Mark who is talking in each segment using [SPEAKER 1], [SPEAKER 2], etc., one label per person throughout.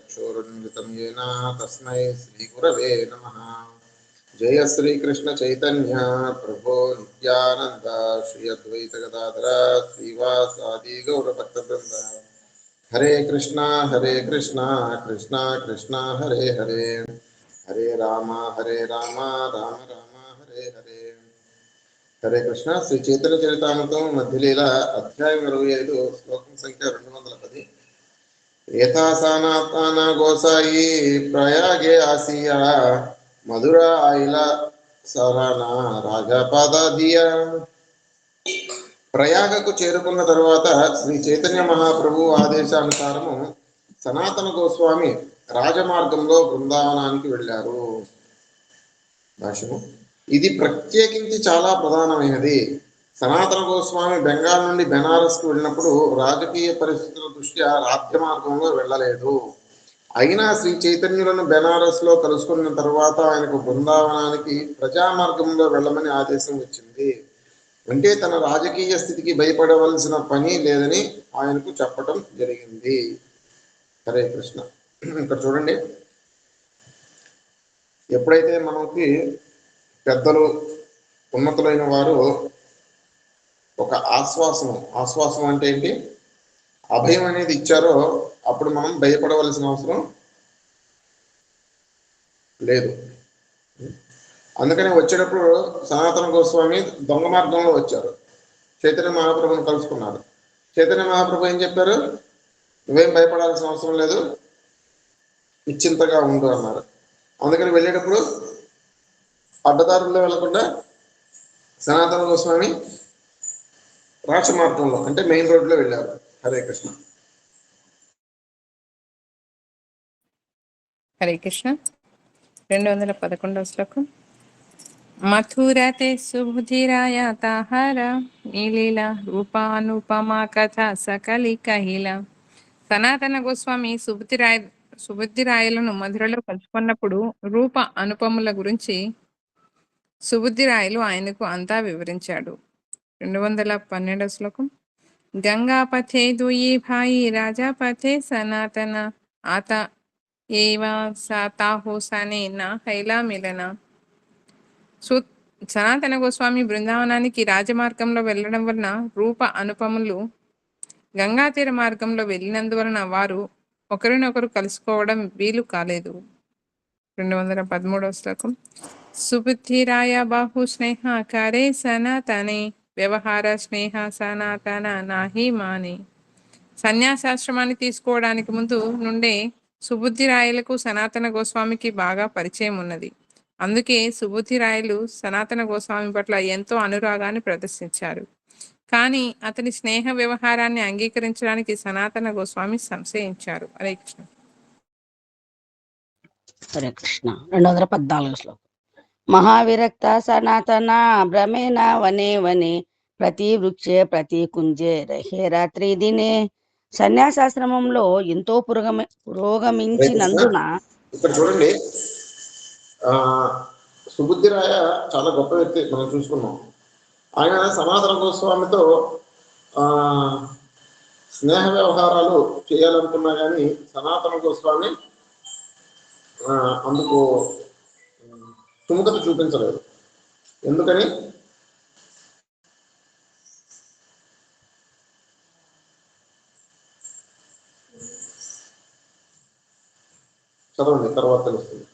[SPEAKER 1] चक्षुरुन्मिलितं येन तस्मै श्रीगुरवे नमः जय श्रीकृष्णचैतन्य प्रभो नित्यानन्द श्री अद्वैतगदाधर श्रीवासादि गौरभक्तवृन्द हरे कृष्णा हरे कृष्णा कृष्णा कृष्णा हरे हरे हरे राम हरे राम राम राम हरे हरे హరే కృష్ణ శ్రీ చైతన్య చరితామృతం మధ్యలీల అధ్యాయం ఇరవై ఐదు శ్లోకం సంఖ్య రెండు వందల పది ఏతాసానాత్మాన గోసాయి ప్రయాగే ఆసియా మధుర ఆయిల సరణ రాజపదీయ ప్రయాగకు చేరుకున్న తరువాత శ్రీ చైతన్య మహాప్రభు ఆదేశానుసారము సనాతన గోస్వామి రాజమార్గంలో బృందావనానికి వెళ్ళారు। భాషము ఇది ప్రత్యేకించి చాలా ప్రధానమైనది। సనాతన గోస్వామి బెంగాల్ నుండి బెనారస్కు వెళ్ళినప్పుడు రాజకీయ పరిస్థితుల దృష్ట్యా రాజ్య మార్గంలో వెళ్ళలేదు. అయినా శ్రీ చైతన్యులను బెనారస్లో కలుసుకున్న తర్వాత ఆయనకు బృందావనానికి ప్రజా మార్గంలో వెళ్ళమని ఆదేశం వచ్చింది. అంటే తన రాజకీయ స్థితికి భయపడవలసిన పని లేదని ఆయనకు చెప్పటం జరిగింది. సరే కృష్ణ. ఇక్కడ చూడండి. ఎప్పుడైతే మనకి పెద్దలు ఉన్నతులైన వారు ఒక ఆశ్వాసం ఆశ్వాసం అంటే ఏంటి? అభయం అనేది ఇచ్చారో అప్పుడు మనం భయపడవలసిన అవసరం లేదు. అందుకని వచ్చేటప్పుడు సనాతన గోస్వామి దొంగ మార్గంలో వచ్చారు. చైతన్య మహాప్రభుని కలుసుకున్నారు. చైతన్య మహాప్రభు ఏం చెప్పారు? నువ్వేం భయపడాల్సిన అవసరం లేదు. నిశ్చింతగా ఉండు అన్నారు. అందుకని వెళ్ళేటప్పుడు అడ్డదారుల్లో వెళ్ళకుండా సనాతన గోస్వామి రాచమార్గంలో అంటే మెయిన్ రోడ్లో వెళ్ళారు. హరే కృష్ణ.
[SPEAKER 2] హరే కృష్ణ. రెండు వందల పదకొండవ శ్లోకం. మథురతే సుబుధిరాయ తాహార నీలీల రూపానుపమా కథ సకలి కహిల సనాతన గోస్వామి సుబుద్ధిరాయ సుబుద్ధిరాయలను మధురలో కలుసుకున్నప్పుడు రూప అనుపముల గురించి సుబుద్ధిరాయలు ఆయనకు అంతా వివరించాడు. రెండు వందల పన్నెండవ శ్లోకం. గంగాపథే దుయి భాయి రాజాపథే సనాతన ఆత ఏవా సాతాహో నా హైలా మిలన. సు సనాతన గోస్వామి బృందావనానికి రాజమార్గంలో వెళ్ళడం వలన రూప అనుపములు గంగా తీర మార్గంలో వెళ్ళినందువలన వారు ఒకరినొకరు కలుసుకోవడం వీలు కాలేదు. రెండు వందల పదమూడవ శ్లోకం. సుబుద్ధిరాయ బాహు స్నేహ కరే సనాతనే వ్యవహార స్నేహ సనాతన నాహి మాని. సన్యాసాశ్రమాన్ని తీసుకోవడానికి ముందు నుండే సుబుద్ధి రాయలకు సనాతన గోస్వామికి బాగా పరిచయం ఉన్నది. అందుకే సుబుద్ధి రాయలు సనాతన గోస్వామి పట్ల ఎంతో అనురాగాన్ని ప్రదర్శించారు. కానీ అతని స్నేహ వ్యవహారాన్ని అంగీకరించడానికి సనాతన గోస్వామి సంశయించారు. హరే కృష్ణ.
[SPEAKER 3] హరే కృష్ణ. రెండు వందల పద్నాలుగు శ్లోకం. మహావిరక్త సనాతన భ్రమేణ వనే వనే ప్రతి వృక్షే ప్రతి కుంజే రహే రాత్రి దినే. సన్యాసాశ్రమంలో ఎంతో పురోగమి పురోగమించినందున
[SPEAKER 1] ఇక్కడ చూడండి ఆ సుబుద్ధిరాయ చాలా గొప్ప వ్యక్తి మనం చూసుకున్నాం. ఆయన సనాతన గోస్వామితో ఆ స్నేహ వ్యవహారాలు చేయాలనుకున్నా కానీ సనాతన గోస్వామి అందుకు సుముఖత చూపించలేదు. ఎందుకని? చదవండి తర్వాత తెలుస్తుంది.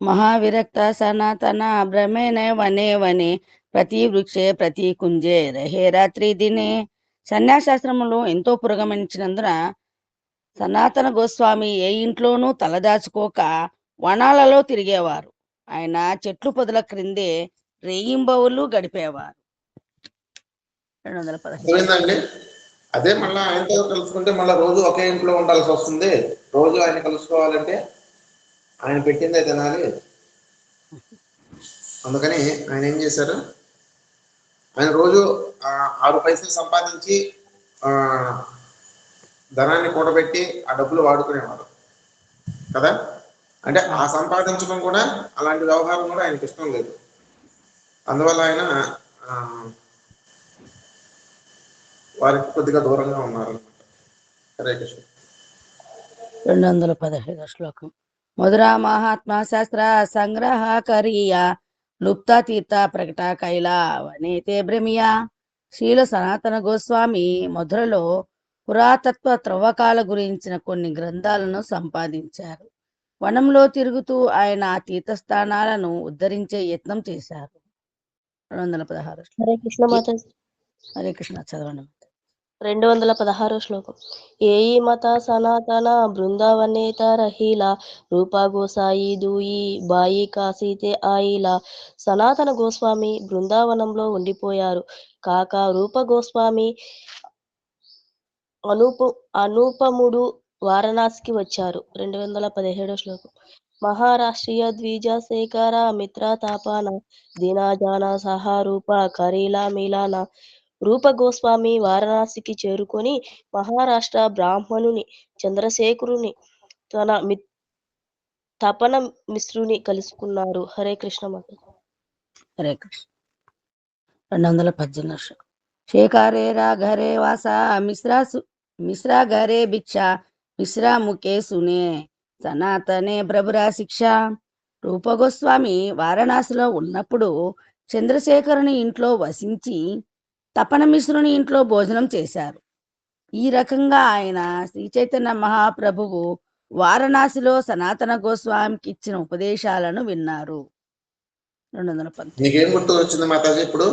[SPEAKER 3] మహావిరక్త సనాతన భ్రమేణ వనే వనే ప్రతి వృక్షే ప్రతి కుంజే రహే రాత్రి దినే. సన్యాసాశ్రమంలో ఎంతో పురోగమించినందున సనాతన గోస్వామి ఏ ఇంట్లోనూ తలదాచుకోక వనాలలో తిరిగేవారు. ఆయన చెట్లు పొదల క్రిందే రేయింబవులు గడిపేవారు. రెండు వందల
[SPEAKER 1] అదే మళ్ళీ ఆయనతో కలుసుకుంటే మళ్ళీ రోజు ఒకే ఇంట్లో ఉండాల్సి వస్తుంది. రోజు ఆయన కలుసుకోవాలంటే ఆయన పెట్టిందే తినాలి. అందుకని ఆయన ఏం చేశారు? ఆయన రోజు ఆరు పైసలు సంపాదించి ఆ ధనాన్ని కూడబెట్టి ఆ డబ్బులు వాడుకునేవారు. కదా? అంటే ఆ సంపాదించడం కూడా అలాంటి వ్యవహారం కూడా ఆయనకి ఇష్టం లేదు. అందువల్ల ఆయన వారికి కొద్దిగా దూరంగా ఉన్నారు హరే కృష్ణ.
[SPEAKER 3] రెండు వందల పదహైదు శ్లోకం. మధురా మహాత్మా శాస్త్ర సంగ్రహ కరీయ లుప్త తీర్థ ప్రకట కైలా వనేతే భ్రమియా. శీల సనాతన గోస్వామి మధురలో పురాతత్వ త్రవ్వకాల గురించిన కొన్ని గ్రంథాలను సంపాదించారు. వనంలో తిరుగుతూ ఆయన ఆ తీర్థస్థానాలను ఉద్ధరించే యత్నం చేశారు. రెండు వందల పదహారు.
[SPEAKER 4] హరే కృష్ణ
[SPEAKER 3] హరే కృష్ణ చదవండి.
[SPEAKER 4] రెండు వందల పదహారో శ్లోకం ఏయి మత సనాతన బృందావనేత రహీల రూపా గోసాయి దూయి బాయి కాసీతే ఆయిల. సనాతన గోస్వామి బృందావనంలో ఉండిపోయారు. కాక రూప గోస్వామి అనూపు అనూపముడు వారణాసికి వచ్చారు. రెండు వందల పదిహేడో శ్లోకం. మహారాష్ట్రీయ ద్విజశేఖర మిత్ర తాపాన దీనాజాన సహా రూప కరీలా మీలాన రూప గోస్వామి వారణాసికి చేరుకొని మహారాష్ట్ర బ్రాహ్మణుని చంద్రశేఖరుని తన మి తపన మిశ్రుని కలుసుకున్నారు. హరే కృష్ణ మాత
[SPEAKER 3] హరే కృష్ణ. రెండు వందల పద్దెనిమిది శ్లోకం. శేఖరే రాఘరే వాస మిశ్రా మిశ్రా గరే భిక్ష సునే సనాతనే ప్రభురా శిక్ష రూపగోస్వామి వారణాసిలో ఉన్నప్పుడు చంద్రశేఖరుని ఇంట్లో వసించి తపన మిశ్రుని ఇంట్లో భోజనం చేశారు. ఈ రకంగా ఆయన శ్రీ చైతన్య మహాప్రభువు వారణాసిలో సనాతన గోస్వామికి ఇచ్చిన ఉపదేశాలను విన్నారు. రెండు వందల పంతొమ్మిది
[SPEAKER 1] నీకేం గుర్తు వచ్చింది మాతాజీ ఇప్పుడు?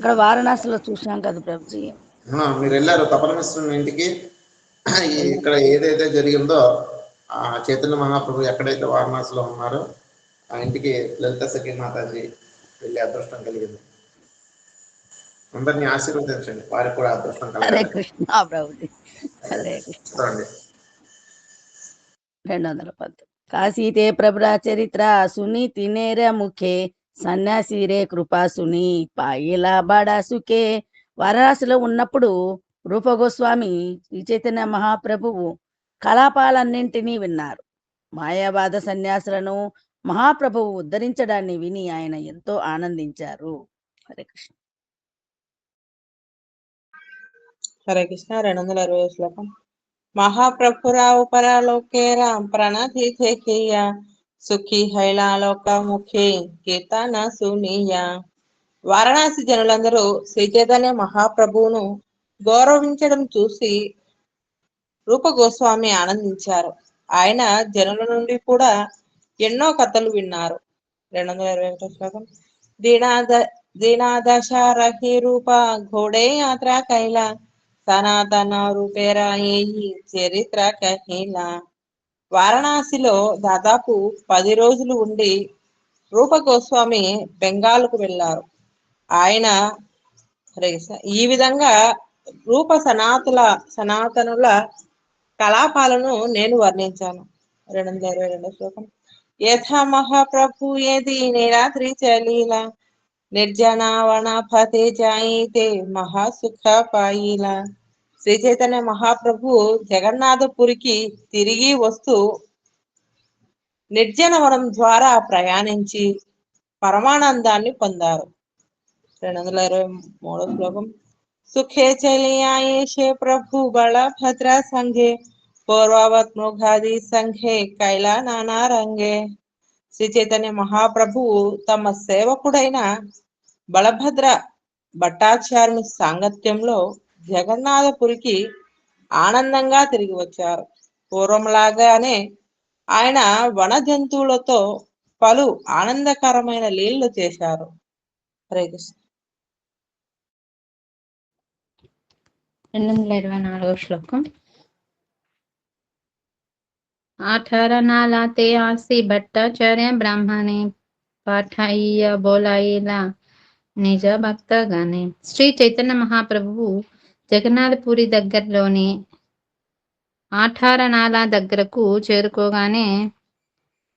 [SPEAKER 3] ఇక్కడ వారణాసిలో చూసాం కదా ప్రభుజీ.
[SPEAKER 1] మీరు వెళ్ళారు తపన మిశ్రుని ఇంటికి? ఇక్కడ ఏదైతే జరిగిందో ఆ చైతన్య మహాప్రభు ఎక్కడైతే వారణాసిలో ఉన్నారో ఆ ఇంటికి లలిత సఖి మాతాజీ వెళ్ళే అదృష్టం కలిగింది. అందరినీ ఆశీర్వదించండి. వారికి కూడా అదృష్టం
[SPEAKER 3] రెండు వందల పంతొమ్మిది కాశీతే ప్రభురా చరిత్ర సుని తినేర ముఖే సన్యాసి రే కృపా సుని పాయిలా బాడా సుఖే. వారణాసిలో ఉన్నప్పుడు రూపగోస్వామి శ్రీ చైతన్య మహాప్రభువు కలాపాలన్నింటినీ విన్నారు. మాయావాద సన్యాసులను మహాప్రభువు ఉద్ధరించడాన్ని విని ఆయన ఎంతో ఆనందించారు. హరే కృష్ణ.
[SPEAKER 5] హరే కృష్ణ రెండు వందల అరవై శ్లోకం. మహాప్రభురావు పరలోకేరా ప్రణతిథేయ సుఖీ హైలాలోక ముఖే కీర్తన సునీయ. వారణాసి జనులందరూ శ్రీ చైతన్య మహాప్రభువును గౌరవించడం చూసి రూప గోస్వామి ఆనందించారు. ఆయన జనుల నుండి కూడా ఎన్నో కథలు విన్నారు. రెండు వందల ఇరవై ఒకటో శ్లోకం. దీనాద దీనాదశారహి రూప ఘోడే యాత్ర కైల సనాతన రూపేరాయి చరిత్ర కహిల. వారణాసిలో దాదాపు పది రోజులు ఉండి రూప గోస్వామి బెంగాల్కు వెళ్ళారు. ఆయన ఈ విధంగా రూప సనాతుల సనాతనుల కలాపాలను నేను వర్ణించాను. రెండు వందల ఇరవై రెండో శ్లోకం. యథా మహాప్రభు ఏది నిరాత్రి చలీల? నిర్జనావన ఫతే జాయితే మహాసుఖ పాయిలా. శ్రీ చైతన్య మహాప్రభు జగన్నాథపురికి తిరిగి వస్తూ నిర్జనవనం ద్వారా ప్రయాణించి పరమానందాన్ని పొందారు. రెండు వందల ఇరవై మూడో శ్లోకం. సుఖే చలియాయేషే ప్రభు బలభద్ర సంఘే పూర్వవత్ మృగాది సంఘే కైలా నానా రంగే శ్రీ చైతన్య మహాప్రభువు తమ సేవకుడైన బలభద్ర భట్టాచార్యుని సాంగత్యంలో జగన్నాథపురికి ఆనందంగా తిరిగి వచ్చారు. పూర్వంలాగానే ఆయన వన జంతువులతో పలు ఆనందకరమైన లీలలు చేశారు. హరే కృష్ణ.
[SPEAKER 6] రెండు వందల ఇరవై నాలుగో శ్లోకం. ఆఠరనాలాతే ఆసి భట్టాచార్య బ్రాహ్మణి పాఠయ్య బోలాయిలా నిజ భక్తగానే. శ్రీ చైతన్య మహాప్రభువు జగన్నాథపురి దగ్గరలోని ఆఠారనాల దగ్గరకు చేరుకోగానే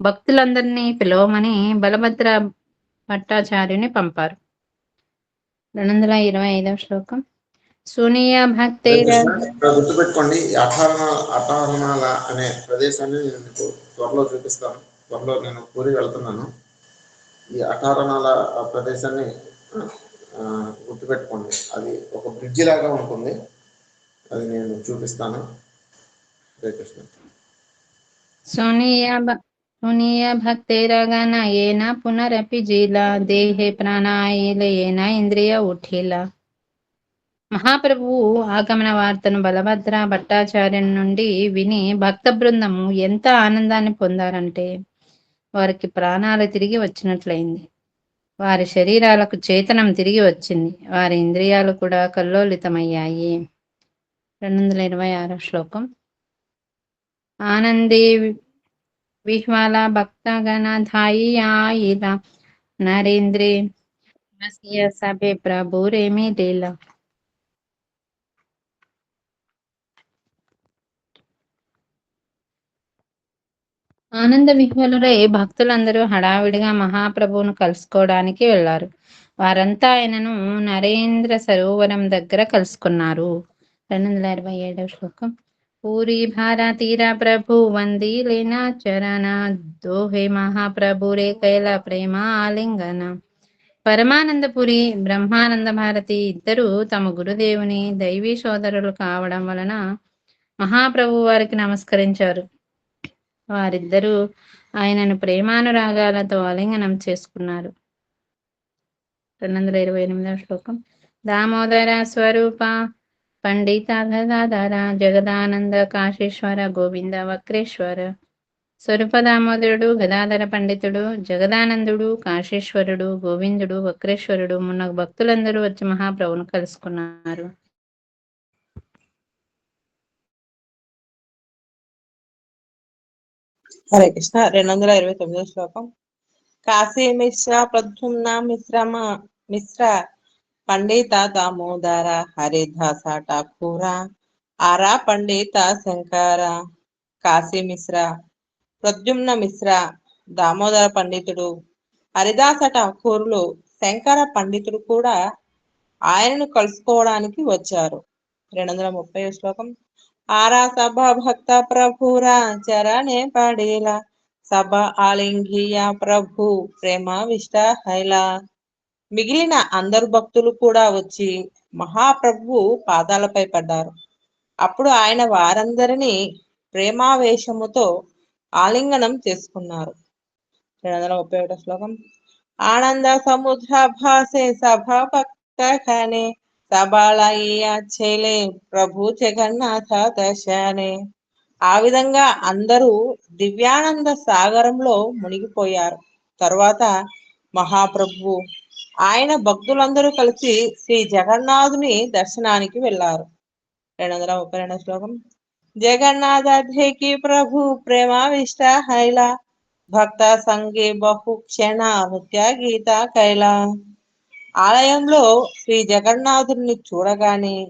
[SPEAKER 6] భక్తులందరినీ పిలవమని బలభద్ర భట్టాచార్యుని పంపారు. రెండు వందల ఇరవై ఐదవ శ్లోకం. సునీయ
[SPEAKER 1] ఇక్కడ గుర్తుపెట్టుకోండి అఠారణ అఠారణాల అనే ప్రదేశాన్ని నేను మీకు త్వరలో చూపిస్తాను. త్వరలో నేను పూరి వెళ్తున్నాను. ఈ అఠారణాల ప్రదేశాన్ని గుర్తుపెట్టుకోండి. అది ఒక బ్రిడ్జి లాగా ఉంటుంది. అది నేను చూపిస్తాను. హరే కృష్ణ
[SPEAKER 6] సునీయ భ- సునీయ భక్తిరగన ఏన పునరపి జీల దేహే ప్రాణాయిలేన ఇంద్రియ ఉఠిల? మహాప్రభువు ఆగమన వార్తను బలభద్ర భట్టాచార్యుని నుండి విని భక్త బృందము ఎంత ఆనందాన్ని పొందారంటే వారికి ప్రాణాలు తిరిగి వచ్చినట్లయింది. వారి శరీరాలకు చేతనం తిరిగి వచ్చింది. వారి ఇంద్రియాలు కూడా కల్లోలితమయ్యాయి. రెండు వందల ఇరవై ఆరో శ్లోకం. ఆనందే విహ్వాల భక్తగణ నరేంద్రే సభే ప్రభురేమి లీలా. ఆనంద విహ్వలురై భక్తులందరూ హడావిడిగా మహాప్రభువును కలుసుకోవడానికి వెళ్ళారు. వారంతా ఆయనను నరేంద్ర సరోవరం దగ్గర కలుసుకున్నారు. రెండు వందల ఇరవై ఏడవ శ్లోకం. పూరి భారతీరా ప్రభు లేనా చరణ. దోహే మహాప్రభు రే కైల ప్రేమ ఆలింగన. పరమానందపురి బ్రహ్మానంద భారతి ఇద్దరు తమ గురుదేవుని దైవీ సోదరులు కావడం వలన మహాప్రభు వారికి నమస్కరించారు. వారిద్దరూ ఆయనను ప్రేమానురాగాలతో ఆలింగనం చేసుకున్నారు. రెండు వందల ఇరవై ఎనిమిదవ శ్లోకం. దామోదర స్వరూప పండిత గదాధర జగదానంద కాశేశ్వర గోవింద వక్రేశ్వర స్వరూప దామోదరుడు గదాధర పండితుడు జగదానందుడు కాశేశ్వరుడు గోవిందుడు వక్రేశ్వరుడు మున్న భక్తులందరూ వచ్చి మహాప్రభును కలుసుకున్నారు.
[SPEAKER 5] హరే కృష్ణ. రెండు వందల ఇరవై తొమ్మిదో శ్లోకం. కాశీ మిశ్ర ప్రద్యుమ్న మిశ్రమ మిశ్ర పండిత దామోదర హరిదాస ఠాకూర ఆరా పండిత శంకర కాశీ మిశ్ర ప్రద్యుమ్న మిశ్ర దామోదర పండితుడు హరిదాస ఠాకూరులు శంకర పండితుడు కూడా ఆయనను కలుసుకోవడానికి వచ్చారు. రెండు వందల ముప్పై శ్లోకం. ఆరా సభ భక్త ప్రభురా చరణే పడేలా. సభ ఆలింగియ ప్రభు ప్రేమ విష్ట హైలా. మిగిలిన అందరు భక్తులు కూడా వచ్చి మహాప్రభు పాదాలపై పడ్డారు. అప్పుడు ఆయన వారందరినీ ప్రేమావేశముతో ఆలింగనం చేసుకున్నారు. రెండు వందల ముప్పై ఒకటో శ్లోకం. ఆనంద సముద్ర భాసే సభ భక్త ఖనే సబాలయ్య చేలే ప్రభు జగన్నాథ దశనే ఆ విధంగా అందరూ దివ్యానంద సాగరంలో మునిగిపోయారు. తర్వాత మహాప్రభు ఆయన భక్తులందరూ కలిసి శ్రీ జగన్నాథుని దర్శనానికి వెళ్ళారు. రెండు వందల ముప్పై రెండు శ్లోకం. జగన్నాథ ప్రభు ప్రేమావిష్ట విష్ట హైల భక్త సంగే బహు క్షణ నృత్య గీత కైలా. ఆలయంలో శ్రీ జగన్నాథుని చూడగానే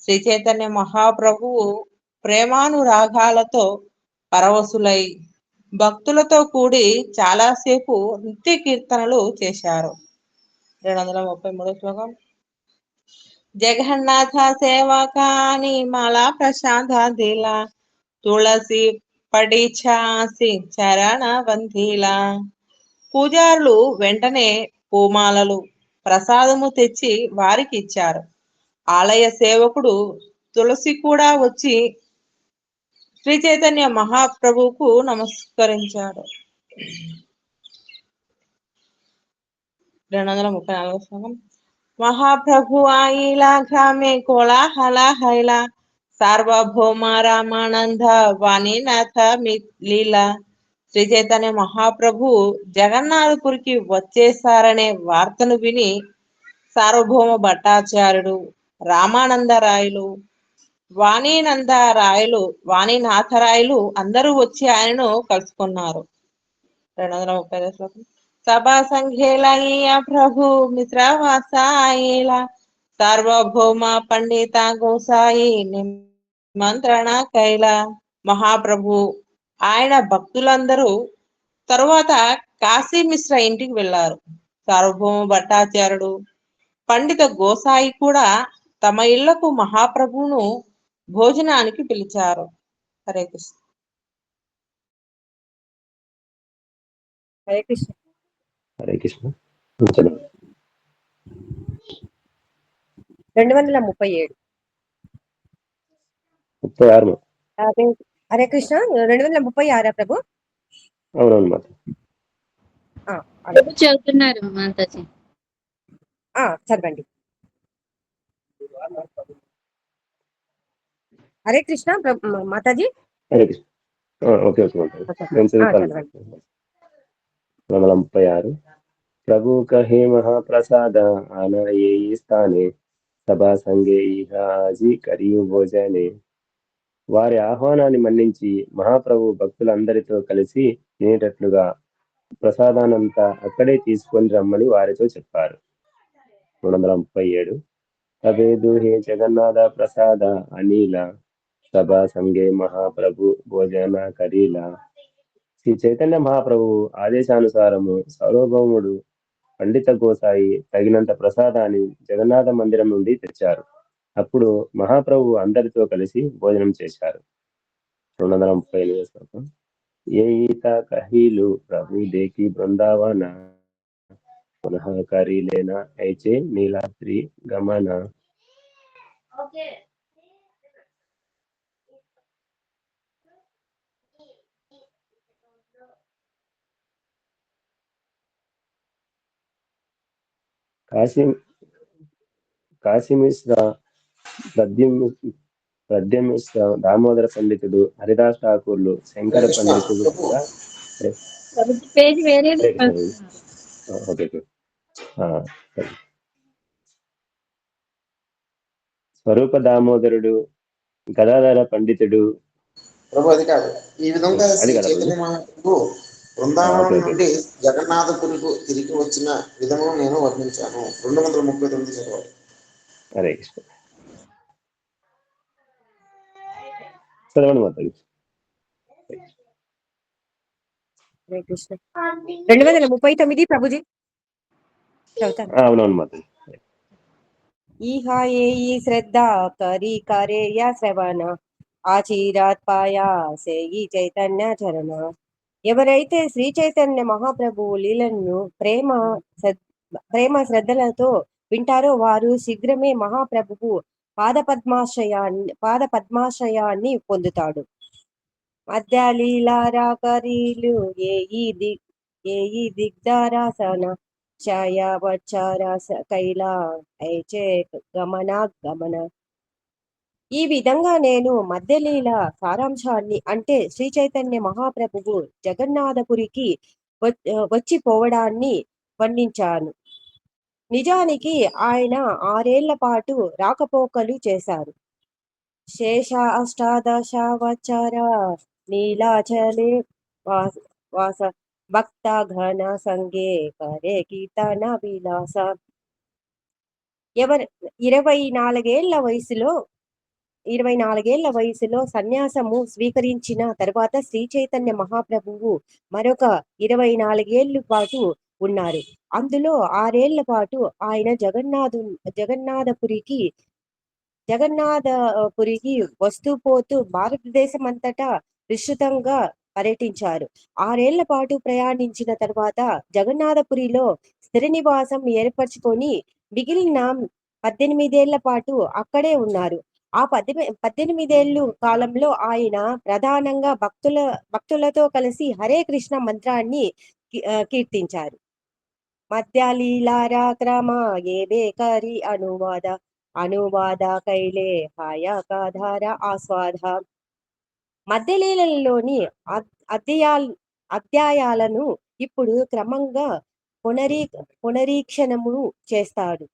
[SPEAKER 5] శ్రీ చైతన్య మహాప్రభువు ప్రేమానురాగాలతో పరవశులై భక్తులతో కూడి చాలాసేపు నృత్య కీర్తనలు చేశారు. రెండు వందల ముప్పై మూడో శ్లోకం. జగన్నాథ సేవకాని మాలా ప్రశాంత దిల తులసి పడిచాసి చరణ వందిలా. పూజారులు వెంటనే పూమాలలు ప్రసాదము తెచ్చి వారికి ఇచ్చారు. ఆలయ సేవకుడు తులసి కూడా వచ్చి శ్రీ చైతన్య మహాప్రభువుకు నమస్కరించాడు. రెండు వందల ముప్పై నాలుగో శ్లోకం. మహాప్రభు ఆయిలా గ్రామే కోలాహల హైలా సార్వభౌమ రామానంద వాణినాథ మి- శ్రీ చైతన్య మహాప్రభు జగన్నాథపురికి వచ్చేసారనే వార్తను విని సార్వభౌమ భట్టాచార్యుడు రామానందరాయలు వాణీనందరాయలు వాణీనాథరాయలు అందరూ వచ్చి ఆయనను కలుసుకున్నారు. రెండు వందల ముప్పై ఐదో శ్లోకం. సభా సంఘేలయ్య ప్రభు మిశ్రవాసాయిల సార్వభౌమ పండిత గోసాయి నిమంత్రణ కైల మహాప్రభు ఆయన భక్తులందరూ తరువాత కాశీ మిశ్ర ఇంటికి వెళ్ళారు. సార్వభౌమ భట్టాచార్యుడు పండిత గోసాయి కూడా తమ ఇళ్ళకు మహాప్రభువును భోజనానికి పిలిచారు. హరే కృష్ణ.
[SPEAKER 7] హరే కృష్ణ.
[SPEAKER 8] హరే కృష్ణ.
[SPEAKER 7] రెండు వందల ముప్పై ఏడు.
[SPEAKER 8] ముప్పై ఆరు.
[SPEAKER 7] హరే కృష్ణ రెండు వందల ముప్పై ఆరా ప్రభు
[SPEAKER 8] అవునవును మాత
[SPEAKER 6] చదువుతున్నారు మాతాజీ?
[SPEAKER 7] చదవండి. హరే కృష్ణ మాతాజీ?
[SPEAKER 8] హరే కృష్ణ. Okay
[SPEAKER 7] okay.
[SPEAKER 8] నేను
[SPEAKER 7] ఆ,
[SPEAKER 8] చదువుతాను
[SPEAKER 7] చదవండి
[SPEAKER 8] రెండు వందల ముప్పై ఆరు ప్రభు కహే మహాప్రసాద ఆనా ఏ స్థానే సభా సంగే ఇహ ఆజీ కరియు భోజనే. వారి ఆహ్వానాన్ని మన్నించి మహాప్రభు భక్తులందరితో కలిసి తినేటట్లుగా ప్రసాదానంతా అక్కడే తీసుకొని రమ్మని వారితో చెప్పారు. రెండు వందల ముప్పై ఏడు. తబేదు హే జగన్నాథ ప్రసాద అనిల సభా సంగే మహాప్రభు భోజన కరీల. శ్రీ చైతన్య మహాప్రభు ఆదేశానుసారము సార్వభౌముడు పండిత గోసాయి తగినంత ప్రసాదాన్ని జగన్నాథ మందిరం నుండి తెచ్చారు. అప్పుడు మహాప్రభు అందరితో కలిసి భోజనం చేశారు. రెండు వందల ముప్పై ఎనిమిది శ్లోకం. ఏ ఈత కహీలు ప్రభు దేకి బృందావన? పునః కరీలేన? ఐచే నీలాద్రి గమన. కాశీ కాశీమిశ్ర దామోదర పండితుడు హరిదాస్ ఠాకూర్లు శంకర పండితుడు. కూడా ఓకే. స్వరూప దామోదరుడు గదాధర పండితుడు.
[SPEAKER 1] ప్రభు అది కాదు. ఈ విధంగా బృందావనం. నుండి జగన్నాథపురికి తిరిగి వచ్చిన విధమును నేను వర్ణించాను. రెండు వందల ముప్పై తొమ్మిది చదవాలి.
[SPEAKER 8] హరే కృష్ణ చదవండి
[SPEAKER 7] కృష్ణ. రెండు వందల ముప్పై తొమ్మిది ప్రభుజీ.
[SPEAKER 8] అవునవును
[SPEAKER 7] ఈహా ఏ ఈ శ్రద్ధ కరి కరే యా శ్రవణ. ఆచీరాత్ పాయా సేయి చైతన్య చరణ. ఎవరైతే శ్రీ చైతన్య మహాప్రభు లీలను ప్రేమ ప్రేమ శ్రద్ధలతో వింటారో వారు శీఘ్రమే మహాప్రభువు పాదపద్మాశ్రయాన్ని పాద పొందుతాడు. మధ్యలీలారాకరీలు ఏ ఈ దిగ్ ఏ ఈ దిగ్ధారాసన ఛాయావచారాస కైలా ఐచే గమన గమన. ఈ విధంగా నేను మధ్యలీల సారాంశాన్ని అంటే శ్రీ చైతన్య మహాప్రభువు జగన్నాథపురికి వచ్చిపోవడాన్ని వచ్చి వర్ణించాను. నిజానికి ఆయన ఆరేళ్ళ పాటు రాకపోకలు చేశారు. శేష అష్టాదశావచార నీలాచలే వాస భక్త ఘన సంగే కరే కీర్తన విలాస. ఎవరు ఇరవై నాలుగేళ్ళ వయసులో ఇరవై నాలుగేళ్ళ వయసులో సన్యాసము స్వీకరించిన తర్వాత శ్రీ చైతన్య మహాప్రభువు మరొక ఇరవై నాలుగేళ్ళ పాటు ఉన్నారు. అందులో ఆరేళ్ళ పాటు ఆయన జగన్నాథు జగన్నాథపురికి జగన్నాథపురికి వస్తూ పోతూ భారతదేశం అంతటా విస్తృతంగా పర్యటించారు. ఆరేళ్ళ పాటు ప్రయాణించిన తర్వాత జగన్నాథపురిలో స్థిర నివాసం ఏర్పరచుకొని మిగిలిన పద్దెనిమిదేళ్ళ పాటు అక్కడే ఉన్నారు. ఆ పద్దె పద్దెనిమిదేళ్ళు కాలంలో ఆయన ప్రధానంగా భక్తుల భక్తులతో కలిసి హరే కృష్ణ మంత్రాన్ని కీర్తించారు. మధ్యలీలారాక్రమ ಏ బేకరి అనువాద అనువాద కైలే హాయకాధార ఆస్వాద మధ్యలీలలోని అద్- అధ్యాయాల్ అధ్యాయాలను ఇప్పుడు క్రమంగా పునరీ పునరీక్షణము చేస్తాడు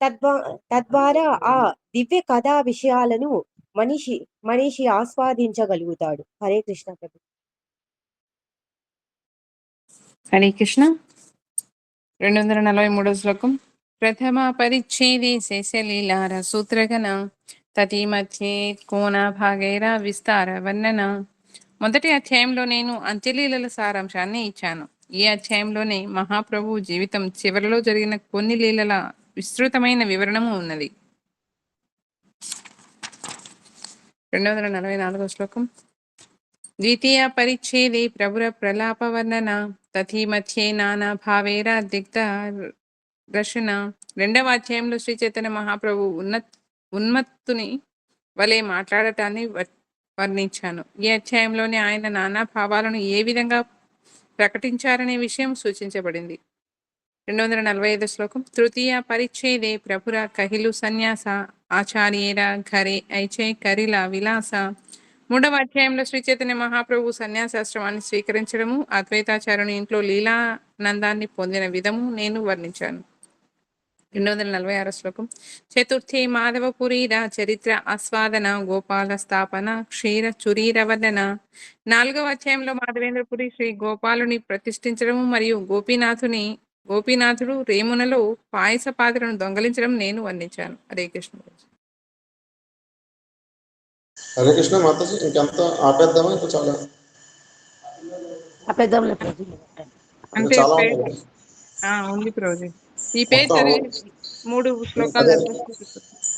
[SPEAKER 7] తద్వా తద్వారా ఆ దివ్య కథా విషయాలను మనిషి మనిషి ఆస్వాదించగలుగుతాడు। హరే కృష్ణ ప్రభు।
[SPEAKER 2] హరే కృష్ణ। రెండు వందల నలభై మూడో శ్లోకం. ప్రథమ పరిచ్ఛేది శేషలీలార సూత్రగణ తతి మధ్యే కోన భాగైర విస్తార వర్ణన. మొదటి అధ్యాయంలో నేను అంత్యలీలల సారాంశాన్ని ఇచ్చాను. ఈ అధ్యాయంలోనే మహాప్రభు జీవితం చివరిలో జరిగిన కొన్ని లీలల విస్తృతమైన వివరణము ఉన్నది. రెండు వందల నలభై నాలుగో శ్లోకం. ద్వితీయ పరిచ్ఛేది ప్రభుర ప్రలాప వర్ణన తథీ మధ్యే నానా భావేర దిగ్ధ రచన రెండవ అధ్యాయంలో శ్రీ చైతన్య మహాప్రభు ఉన్నత్ ఉన్మత్తుని వలె మాట్లాడటాన్ని వర్ణించాను. ఈ అధ్యాయంలోని ఆయన నానా భావాలను ఏ విధంగా ప్రకటించారనే విషయం సూచించబడింది. రెండు వందల నలభై ఐదు శ్లోకం తృతీయ పరిచ్ఛేదే ప్రభుర కహిలు సన్యాస ఆచార్యేర ఘరే ఐచే కరిల విలాస మూడవ అధ్యాయంలో శ్రీ చైతన్య మహాప్రభు సన్యాసాశ్రమాన్ని స్వీకరించడము అద్వైతాచార్యుని ఇంట్లో లీలానందాన్ని పొందిన విధము నేను వర్ణించాను. రెండు వందల నలభై ఆరు శ్లోకం. చతుర్థి మాధవపురీర చరిత్ర ఆస్వాదన గోపాల స్థాపన క్షీర చురీరవదన. నాలుగవ అధ్యాయంలో మాధవేంద్రపురి శ్రీ గోపాలుని ప్రతిష్ఠించడము మరియు గోపీనాథుని గోపీనాథుడు రేమునలో పాయస పాత్రను దొంగలించడం నేను వర్ణించాను. హరే కృష్ణ.
[SPEAKER 1] హరే కృష్ణ మాతాజీ ఇంకెంత ఆపేద్దామా? ఇంకా చాలా
[SPEAKER 2] అంటే
[SPEAKER 1] ఉంది
[SPEAKER 2] ప్రభుజీ ఈ పేజ్ మూడు శ్లోకాలు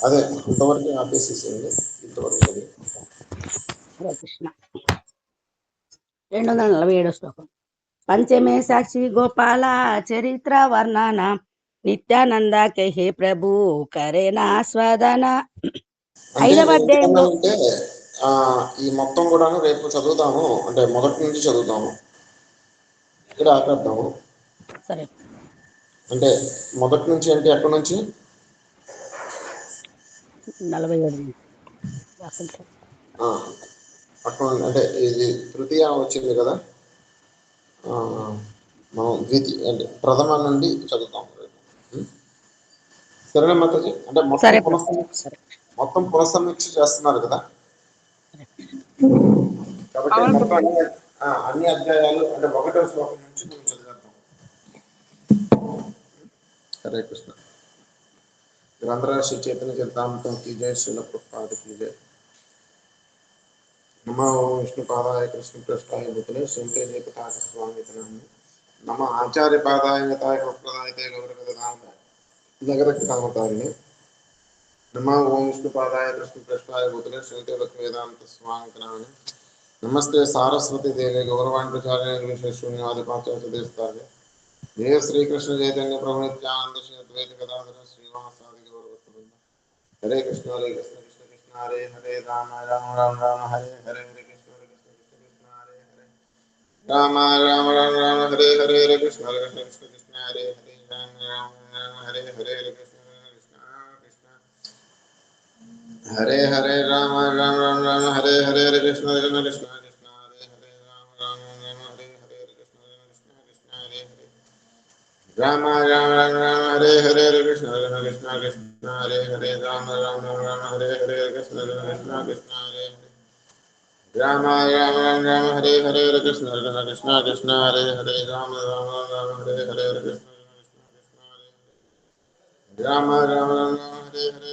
[SPEAKER 1] అదే. ఇంతవరకు ఆపేసేసేయండి. ఇంతవరకు.
[SPEAKER 3] హరే కృష్ణ రెండు వందల నలభై ఏడో శ్లోకం. పంచమే సాక్షి గోపాల చరిత్ర వర్ణన నిత్యానంద కెహే ప్రభు కరేనా ఆస్వాదన.
[SPEAKER 1] అంటే
[SPEAKER 3] ఐదవ అధ్యాయంలో
[SPEAKER 1] అంటే ఆ ఈ మొత్తం కూడా రేపు చదువుతాము. అంటే మొదటి నుంచి చదువుతాము. ఇక్కడ ఆపేద్దాము.
[SPEAKER 3] సరే.
[SPEAKER 1] అంటే మొదటి నుంచి అంటే ఎక్కడి నుంచి?
[SPEAKER 3] నలభై
[SPEAKER 1] అక్కడ అంటే ఇది తృతీయ వచ్చింది కదా. మనం ద్వితీయ అంటే ప్రథమ నుండి చదువుతాం? సరేనా మాతాజీ? అంటే మొత్తం మొత్తం పునఃసమీక్ష చేస్తున్నారు కదా? కాబట్టి అన్ని అధ్యాయాలు అంటే ఒకటో శ్లోకం నుంచి మేము చదివేద్దాం. హరే కృష్ణ. గ్రంథరాశి శ్రీ చైతన్య చింతామృతం కీ జయ శిల పుష్పాది కీ జయ నమ విష్ణు పాదాయ కృష్ణ పృష్టాయ భూతులే శృంగే జయపతాక స్వామిత నమ ఆచార్య పాదాయ గతాయ ప్రదాయతే గౌరవ నగర కామతాన్ని नमः ओम विष्णु पादाय भूतले नमस्ते सारस्वती देवे शून्यवादी देव हरे कृष्ण हरे कृष्ण कृष्ण कृष्ण, हरे हरे, राम राम राम राम, हरे हरे हरे कृष्ण हरे कृष्ण कृष्ण कृष्ण, हरे हरे। राम राम राम राम, हरे हरे हरे कृष्ण हरे कृष्ण कृष्ण, हरे हरे, राम राम राम, हरे हरे हरे कृष्ण ഹരേ ഹരേ രാമ രാമ രാമ രാമ ഹരേ ഹരേ ഹരേ കൃഷ്ണ കൃഷ്ണ കൃഷ്ണ കൃഷ്ണ ഹരേ ഹരേ രാമ രാമ രാമ ഹരേ ഹരേ കൃഷ്ണ കൃഷ്ണ കൃഷ്ണ ഹരേ ഹരേ രാമ രാമ രാമ രാമ ഹരേ ഹരേ ഹരേ കൃഷ്ണ കൃഷ്ണ കൃഷ്ണ കൃഷ്ണ ഹരേ ഹരേ രാമ രാമ രാമ രാമ ഹരേ ഹരേ കൃഷ്ണ കൃഷ്ണ കൃഷ്ണ കൃഷ്ണ ഹരേ രാമ രാമ രാമ രാമ ഹരേ ഹരേ ഹരേ കൃഷ്ണ കൃഷ്ണ കൃഷ്ണ കൃഷ്ണ ഹരേ ഹരേ രാമ രാമ രാമ ഹരേ ഹരേ ഹരേ കൃഷ്ണ കൃഷ്ണ കൃഷ്ണ ഹരേ രാമ രാമ രാമ ഹരേ ഹരേ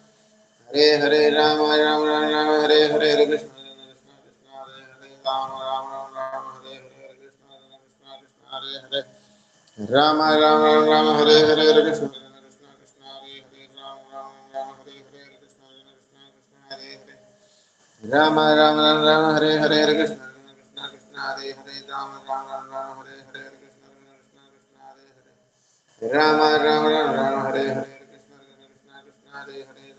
[SPEAKER 1] ஹரே ஹரே ராம ராம ராம ராம ஹரே ஹரே ஹரே கிருஷ்ண ராம ராம ராம ராம ஹரே ஹரே ஹரே கிருஷ்ண ராம ராம ராம ராம ஹரே ஹரே ஹரே கிருஷ்ண ஹரே ஹரே ராம ராம ராம ராம ஹரே ஹரே ஹரே கிருஷ்ண ராம ராம ராம ராம ஹரே ஹரே